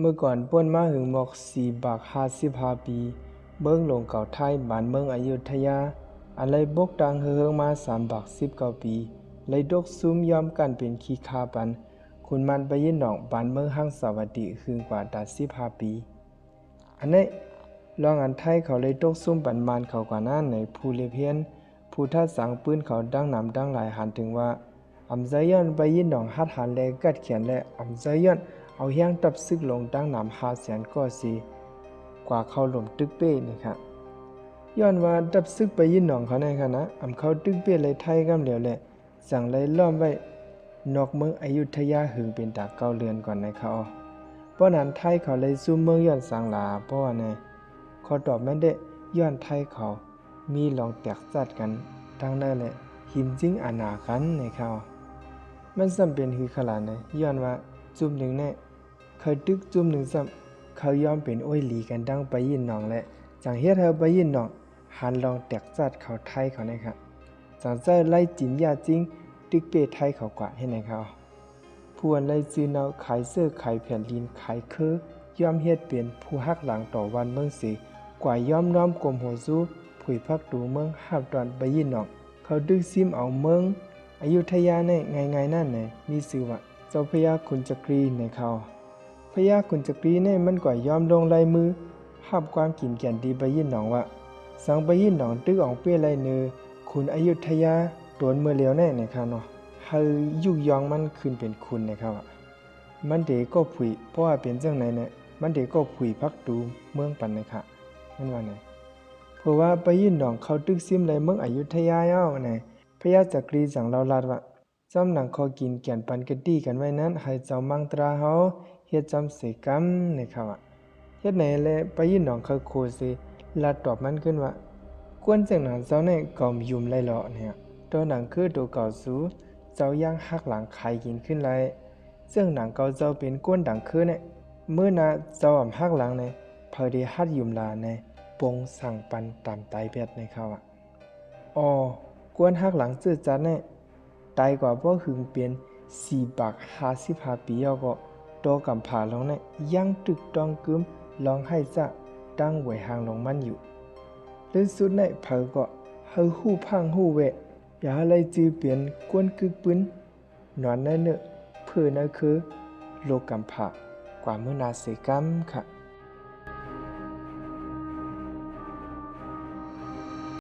เมื่อก่อนป้วนมาหึงหมอกสี่บากห้าสิบห้าปี เบิ้งลงเก่าไทยบ้านเมืองอยุธยา อะไรบกดังเฮืองมาสามบากสิบเก้าปีเลยดกซุ่มยอมกันเป็นขี้คาปัน คุณมันไปยินหนองบ้านเมืองห้างสวัสดีหึงกว่าตาสิบห้าปี อันนี้ลองอันไทยเขาเลยตกซุ่มปันมันเขากว่านั้นในภูเลเพียนผู้ทัดสังปืนเขาดังนำดังหลายหันถึงว่าอำใจย้อนไปยินหนองฮัดหันแลกัดเขียนและอำใจย้อน เอาเฮียงตับซึกลงดังนำหาแสนก็สีกว่าเขาหล่มตึกเป้นี่ครับย้อนว่าตับซึกไปยินหนองเขาในคณะอำเขาตึกเป้เลยไทยกำเหลียวแหละสั่งเลยล้อมไว้นอกเมืองอยุธยาหึงเป็นตาเก้าเรือนก่อนในเขาเพราะนั้นไทยเขาเลยสู้เมืองย้อนสังลาเพราะว่าในเขาตอบแม่นได้ย้อนไทยเขา มีลองแตกจัดกันทั้งนั้นแหละหิมจิ้งอานากันในเขามันจำเป็นคือขลาดนะย้อนว่า จุ่มหนึ่งเนี่ยเคยตึกจุ่มหนึ่งซ้ำเขายอมเป็นอ้ยหลีกันดังไปยินหนองแหละจังเฮ็ดเธอไปยินหนองหันลองแตกจัดเขาไทยเขานะครับจังเจอไล่จินยาจริงตึกเปไทยเขากว่าให้ในเขาพวนไล่จืนเอาขายเสื้อขายแผ่นลินขายเคือยอมเฮ็ดเปลี่ยนผู้ฮักหลังต่อวันเมืองสีกว่ายอมน้อมกลมหัวสู้ผุยพักดูเมืองห้ามตอนไปยินหนอกเขาดึกซิมเอาเมืองอยุธยาในไงไงนั่นไหนมีชื่อว่า จ้าพญาคุณจักรีในเขาพญาคุณจักรีในมันกว่ายอมลงลายมือห้ามความกินแก่นดีไปยินหนองว่าสังไปยินหนองตึกอองเปี้ยไรเนือคุณอยุธยาโดนเมื่อเลียวแน่ในเขาเนาะเฮายุกยองมันขึ้นเป็นคุณในเขาอะมันเด็กก็ผุยเพราะว่าเป็นจังไหนเนี่ยมันเด็กก็ผุยพักดูเมืองปันในค่ะนั่นว่าไงเพราะว่าไปยินดองเขาตึกซิมเลยเมืองอยุธยาเอ้าไงพยาจักรีสั่งเราลาดว่า จำหนังคอกินแก่นปันกะดีกันไว้นั้น ให้เจ้ามังตราเฮาเฮ็ดจำเสกรรมในเขาอะเฮ็ดไหนแลไปยินดองเขาโคสิลาดตอบมันขึ้นว่ากวนจังหนังเจ้าในกอมยุมไล่เลาะเนี่ยตัวหนังคือตัวเก่าสูเจ้าย่างหักหลังไข่กินขึ้นไลซึ่งหนังเก่าเจ้าเป็นกวนดังคือเนี่ยเมื่อน่ะเจ้าอ่ำหักหลังในพอดีฮัดยุมลาในปงสั่งปันตามไตเบียดในเขาอะอ๋อกวนหักหลังจืดจัดแน่ ตายกว่าพวกหึงเปลี่ยนสีบากห้าสิหาปียอก็โตกำผาลงในยังตึกตองกึมลองให้จะตั้งไว้ห่างลงมันอยู่ลึกสุดในเผอก็เฮาหู้พังหู้เวะอย่าอะไรจือเปลี่ยนกวนกึกปืนนอนนั่นเนอะเพื่อนั่นคือโลกกำผากว่าเมื่อนาเสกรรมค่ะ